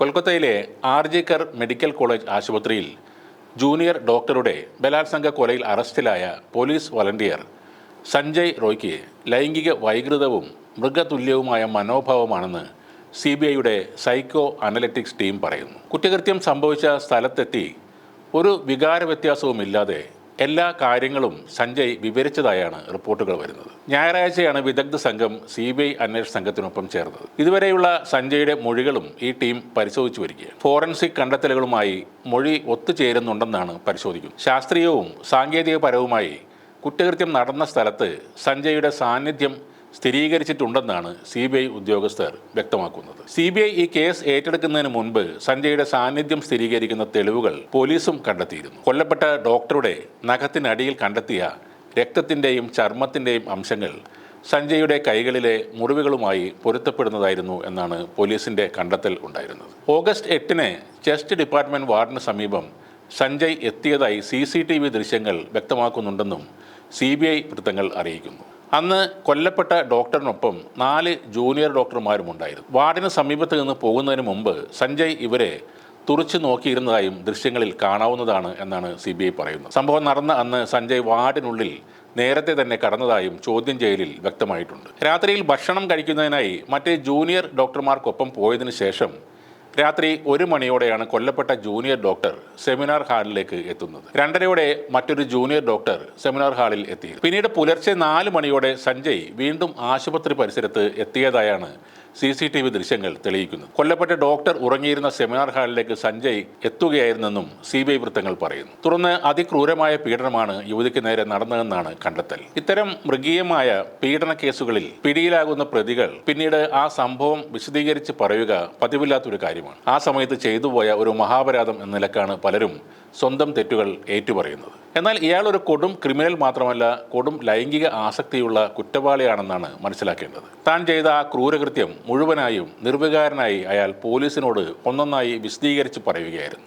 കൊൽക്കത്തയിലെ ആർ കർ medical college ആശുപത്രിയിൽ ജൂനിയർ ഡോക്ടറുടെ ബലാത്സംഗ കൊലയിൽ അറസ്റ്റിലായ പോലീസ് വളണ്ടിയർ സഞ്ജയ് റോയ്ക്ക് ലൈംഗിക വൈകൃതവും മൃഗതുല്യവുമായ മനോഭാവമാണെന്ന് സി ബി ഐയുടെ സൈക്കോ അനലറ്റിക്സ് ടീം പറയുന്നു. കുറ്റകൃത്യം സംഭവിച്ച സ്ഥലത്തെത്തി ഒരു വികാര വ്യത്യാസവുമില്ലാതെ എല്ലാ കാര്യങ്ങളും സഞ്ജയ് വിവരിച്ചതായാണ് റിപ്പോർട്ടുകൾ വരുന്നത്. ഞായറാഴ്ചയാണ് വിദഗ്ധ സംഘം സി ബി ഐ അന്വേഷണ സംഘത്തിനൊപ്പം ചേർന്നത്. ഇതുവരെയുള്ള സഞ്ജയുടെ മൊഴികളും ഈ ടീം പരിശോധിച്ചു വരികയാണ്. ഫോറൻസിക് കണ്ടെത്തലുകളുമായി മൊഴി ഒത്തുചേരുന്നുണ്ടെന്നാണ് പരിശോധിക്കുന്നത് ശാസ്ത്രീയവും സാങ്കേതികപരവുമായി കുറ്റകൃത്യം നടന്ന സ്ഥലത്ത് സഞ്ജയുടെ സാന്നിധ്യം സ്ഥിരീകരിച്ചിട്ടുണ്ടെന്നാണ് സി ബി ഐ ഉദ്യോഗസ്ഥർ വ്യക്തമാക്കുന്നത്. സി ബി ഐ ഈ കേസ് ഏറ്റെടുക്കുന്നതിന് മുൻപ് സഞ്ജയുടെ സാന്നിധ്യം സ്ഥിരീകരിക്കുന്ന തെളിവുകൾ പോലീസും കണ്ടെത്തിയിരുന്നു. കൊല്ലപ്പെട്ട ഡോക്ടറുടെ നഖത്തിനടിയിൽ കണ്ടെത്തിയ രക്തത്തിന്റെയും ചർമ്മത്തിന്റെയും അംശങ്ങൾ സഞ്ജയുടെ കൈകളിലെ മുറിവുകളുമായി പൊരുത്തപ്പെടുന്നതായിരുന്നു എന്നാണ് പോലീസിന്റെ കണ്ടെത്തൽ ഉണ്ടായിരുന്നത്. ഓഗസ്റ്റ് എട്ടിന് ചെസ്റ്റ് ഡിപ്പാർട്ട്മെന്റ് വാർഡിന് സമീപം സഞ്ജയ് എത്തിയതായി സി സി ടി വി ദൃശ്യങ്ങൾ വ്യക്തമാക്കുന്നുണ്ടെന്നും സി ബി ഐ വൃത്തങ്ങൾ അറിയിക്കുന്നു. അന്ന് കൊല്ലപ്പെട്ട ഡോക്ടറിനൊപ്പം നാല് ജൂനിയർ ഡോക്ടർമാരും ഉണ്ടായിരുന്നു വാർഡിന് സമീപത്ത് നിന്ന് പോകുന്നതിന് മുമ്പ് സഞ്ജയ് ഇവരെ തുറച്ചു നോക്കിയിരുന്നതായും ദൃശ്യങ്ങളിൽ കാണാവുന്നതാണ് എന്നാണ് സി ബി ഐ പറയുന്നത്. സംഭവം നടന്ന അന്ന് സഞ്ജയ് വാർഡിനുള്ളിൽ നേരത്തെ തന്നെ കടന്നതായും ചോദ്യം ചെയ്യലിൽ വ്യക്തമായിട്ടുണ്ട്. രാത്രിയിൽ ഭക്ഷണം കഴിക്കുന്നതിനായി മറ്റ് ജൂനിയർ ഡോക്ടർമാർക്കൊപ്പം പോയതിനു ശേഷം രാത്രി ഒരു മണിയോടെയാണ് കൊല്ലപ്പെട്ട ജൂനിയർ ഡോക്ടർ സെമിനാർ ഹാളിലേക്ക് എത്തുന്നത്. രണ്ടരയോടെ മറ്റൊരു ജൂനിയർ ഡോക്ടർ സെമിനാർ ഹാളിൽ എത്തി. പിന്നീട് പുലർച്ചെ നാല് മണിയോടെ സഞ്ജയ് വീണ്ടും ആശുപത്രി പരിസരത്ത് എത്തിയതായാണ് സി സി ടി വി ദൃശ്യങ്ങൾ തെളിയിക്കുന്നു. കൊല്ലപ്പെട്ട ഡോക്ടർ ഉറങ്ങിയിരുന്ന സെമിനാർ ഹാളിലേക്ക് സഞ്ജയ് എത്തുകയായിരുന്നെന്നും സി ബി ഐ വൃത്തങ്ങൾ പറയുന്നു. തുടർന്ന് അതിക്രൂരമായ പീഡനമാണ് യുവതിക്ക് നേരെ നടന്നതെന്നാണ് കണ്ടെത്തൽ. ഇത്തരം മൃഗീയമായ പീഡന കേസുകളിൽ പിടിയിലാകുന്ന പ്രതികൾ പിന്നീട് ആ സംഭവം വിശദീകരിച്ച് പറയുക പതിവില്ലാത്തൊരു കാര്യമാണ്. ആ സമയത്ത് ചെയ്തുപോയ ഒരു മഹാപരാധം എന്ന നിലക്കാണ് പലരും സ്വന്തം തെറ്റുകൾ ഏറ്റുപറയുന്നത്. എന്നാൽ ഇയാൾ ഒരു കൊടും ക്രിമിനൽ മാത്രമല്ല കൊടും ലൈംഗിക ആസക്തിയുള്ള കുറ്റവാളിയാണെന്നാണ് മനസ്സിലാക്കേണ്ടത്. താൻ ചെയ്ത ആ ക്രൂരകൃത്യം മുഴുവനായും നിർവികാരനായി അയാൾ പോലീസിനോട് ഒന്നൊന്നായി വിശദീകരിച്ച് പറയുകയായിരുന്നു.